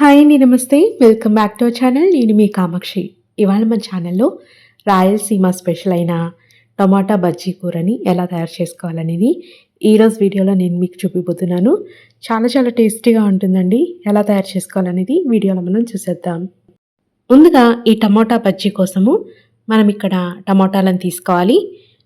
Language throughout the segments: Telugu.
హాయ్ అండి నమస్తే. Welcome back to our channel నేను మీ కామాక్షి. ఇవాళ మన ఛానల్లో రాయలసీమ స్పెషల్ అయిన టమాటా బజ్జీ కూరని ఎలా తయారు చేసుకోవాలనేది ఈరోజు వీడియోలో నేను మీకు చూపిపోతున్నాను చాలా చాలా టేస్టీగా ఉంటుందండి. ఎలా తయారు చేసుకోవాలనేది వీడియోలో మనం చూసేద్దాం. ముందుగా ఈ టమాటా బజ్జీ కోసము మనం ఇక్కడ టమాటాలను తీసుకోవాలి.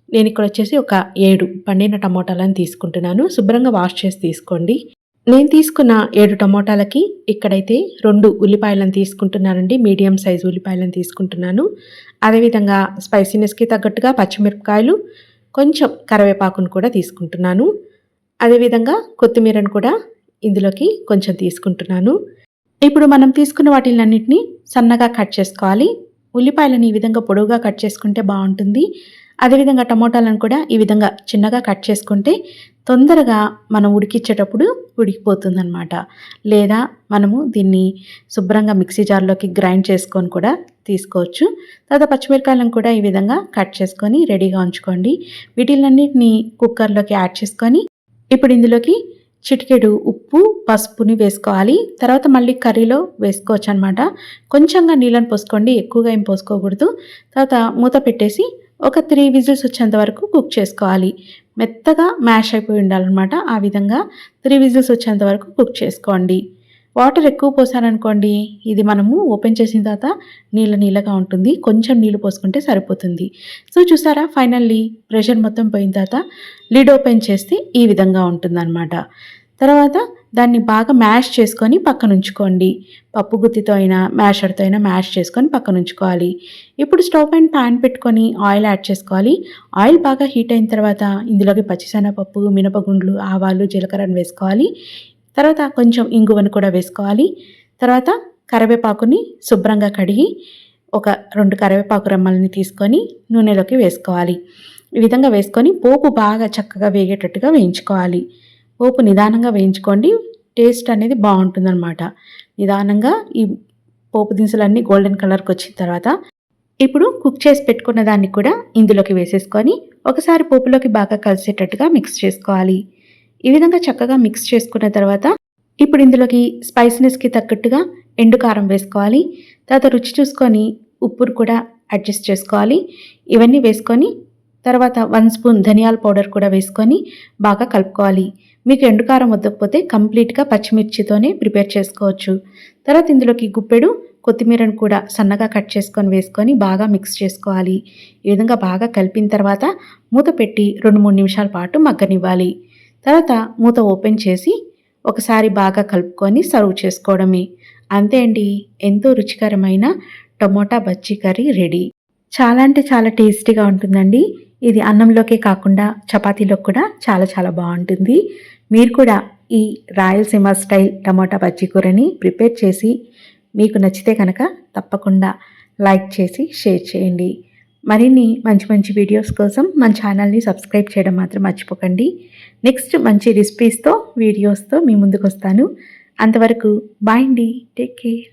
నేను ఇక్కడ వచ్చేసి ఒక ఏడు పండిన టమాటాలను తీసుకుంటున్నాను. శుభ్రంగా వాష్ చేసి తీసుకోండి. నేను తీసుకున్న ఏడు టమోటాలకి ఇక్కడైతే రెండు ఉల్లిపాయలను తీసుకుంటున్నానండి. మీడియం సైజు ఉల్లిపాయలను తీసుకుంటున్నాను. అదేవిధంగా స్పైసీనెస్కి తగ్గట్టుగా పచ్చిమిరపకాయలు కొంచెం కరివేపాకును కూడా తీసుకుంటున్నాను. అదేవిధంగా కొత్తిమీరను కూడా ఇందులోకి కొంచెం తీసుకుంటున్నాను. ఇప్పుడు మనం తీసుకున్న వాటిలన్నింటినీ సన్నగా కట్ చేసుకోవాలి. ఉల్లిపాయలను ఈ విధంగా పొడవుగా కట్ చేసుకుంటే బాగుంటుంది. అదేవిధంగా టమోటాలను కూడా ఈ విధంగా చిన్నగా కట్ చేసుకుంటే తొందరగా మనం ఉడికిచ్చేటప్పుడు ఉడికిపోతుందన్నమాట. లేదా మనము దీన్ని శుభ్రంగా మిక్సీ జార్లోకి గ్రైండ్ చేసుకొని కూడా తీసుకోవచ్చు. తర్వాత పచ్చిమిరకాయలను కూడా ఈ విధంగా కట్ చేసుకొని రెడీగా ఉంచుకోండి. వీటిలన్నింటినీ కుక్కర్లోకి యాడ్ చేసుకొని ఇప్పుడు ఇందులోకి చిటికెడు ఉప్పు పసుపుని వేసుకోవాలి. తర్వాత మళ్ళీ కర్రీలో వేసుకోవచ్చు అనమాట కొంచెంగా నీళ్ళని పోసుకోండి ఎక్కువగా ఏం పోసుకోకూడదు. తర్వాత మూత పెట్టేసి ఒక త్రీ విజిల్స్ వచ్చేంత వరకు కుక్ చేసుకోవాలి. మెత్తగా మ్యాష్ అయిపోయి ఉండాలన్నమాట. ఆ విధంగా త్రీ విజిల్స్ వచ్చేంత వరకు కుక్ చేసుకోండి. వాటర్ ఎక్కువ పోసారనుకోండి ఇది మనము ఓపెన్ చేసిన తర్వాత నీళ్ళ నీళ్ళగా ఉంటుంది. కొంచెం నీళ్ళు పోసుకుంటే సరిపోతుంది. సో చూసారా? ఫైనల్లీ ప్రెషర్ మొత్తం పోయిన తర్వాత లిడ్ ఓపెన్ చేస్తే ఈ విధంగా ఉంటుందన్నమాట. తర్వాత దాన్ని బాగా మ్యాష్ చేసుకొని పక్కన ఉంచుకోండి. పప్పు గుత్తితో అయినా మ్యాషర్తో అయినా మ్యాష్ చేసుకొని పక్కన ఉంచుకోవాలి. ఇప్పుడు స్టవ్ పైన ప్యాన్ పెట్టుకొని ఆయిల్ యాడ్ చేసుకోవాలి. ఆయిల్ బాగా హీట్ అయిన తర్వాత ఇందులోకి పచ్చిశనగపప్పు మినపగుండ్లు ఆవాలు జీలకర్రను వేసుకోవాలి. తర్వాత కొంచెం ఇంగువను కూడా వేసుకోవాలి. తర్వాత కరివేపాకుని శుభ్రంగా కడిగి ఒక రెండు కరివేపాకు రెమ్మల్ని తీసుకొని నూనెలోకి వేసుకోవాలి. ఈ విధంగా వేసుకొని పోపు బాగా చక్కగా వేగేటట్టుగా వేయించుకోవాలి. పోపు నిదానంగా వేయించుకోండి. టేస్ట్ అనేది బాగుంటుందన్నమాట. నిదానంగా ఈ పోపు దినుసులన్నీ గోల్డెన్ కలర్కి వచ్చిన తర్వాత ఇప్పుడు కుక్ చేసి పెట్టుకున్న దాన్ని కూడా ఇందులోకి వేసేసుకొని ఒకసారి పోపులోకి బాగా కలిసేటట్టుగా మిక్స్ చేసుకోవాలి. ఈ విధంగా చక్కగా మిక్స్ చేసుకున్న తర్వాత ఇప్పుడు ఇందులోకి స్పైసీనెస్కి తగ్గట్టుగా ఎండు కారం వేసుకోవాలి. తర్వాత రుచి చూసుకొని ఉప్పును కూడా అడ్జస్ట్ చేసుకోవాలి. ఇవన్నీ వేసుకొని తర్వాత వన్ స్పూన్ ధనియాల పౌడర్ కూడా వేసుకొని బాగా కలుపుకోవాలి. మీకు ఎండుకారం వద్దకపోతే కంప్లీట్గా పచ్చిమిర్చితోనే ప్రిపేర్ చేసుకోవచ్చు. తర్వాత ఇందులోకి గుప్పెడు కొత్తిమీరను కూడా సన్నగా కట్ చేసుకొని వేసుకొని బాగా మిక్స్ చేసుకోవాలి. ఈ విధంగా బాగా కలిపిన తర్వాత మూత పెట్టి రెండు మూడు నిమిషాల పాటు మగ్గనివ్వాలి. తర్వాత మూత ఓపెన్ చేసి ఒకసారి బాగా కలుపుకొని సర్వ్ చేసుకోవడమే. అంతే అండి. ఎంతో రుచికరమైన టమోటా బజ్జీ కర్రీ రెడీ. చాలా అంటే చాలా టేస్టీగా ఉంటుందండి. ఇది అన్నంలోకే కాకుండా చపాతీలో కూడా చాలా చాలా బాగుంటుంది. మీరు కూడా ఈ రాయలసీమ స్టైల్ టమాటా బజ్జీ కూరని ప్రిపేర్ చేసి మీకు నచ్చితే కనుక తప్పకుండా లైక్ చేసి షేర్ చేయండి. మరిన్ని మంచి మంచి వీడియోస్ కోసం మన ఛానల్ని సబ్స్క్రైబ్ చేయడం మాత్రం మర్చిపోకండి. నెక్స్ట్ మంచి రెసిపీస్తో వీడియోస్తో మీ ముందుకు వస్తాను. అంతవరకు బాయ్ అండి. Take care.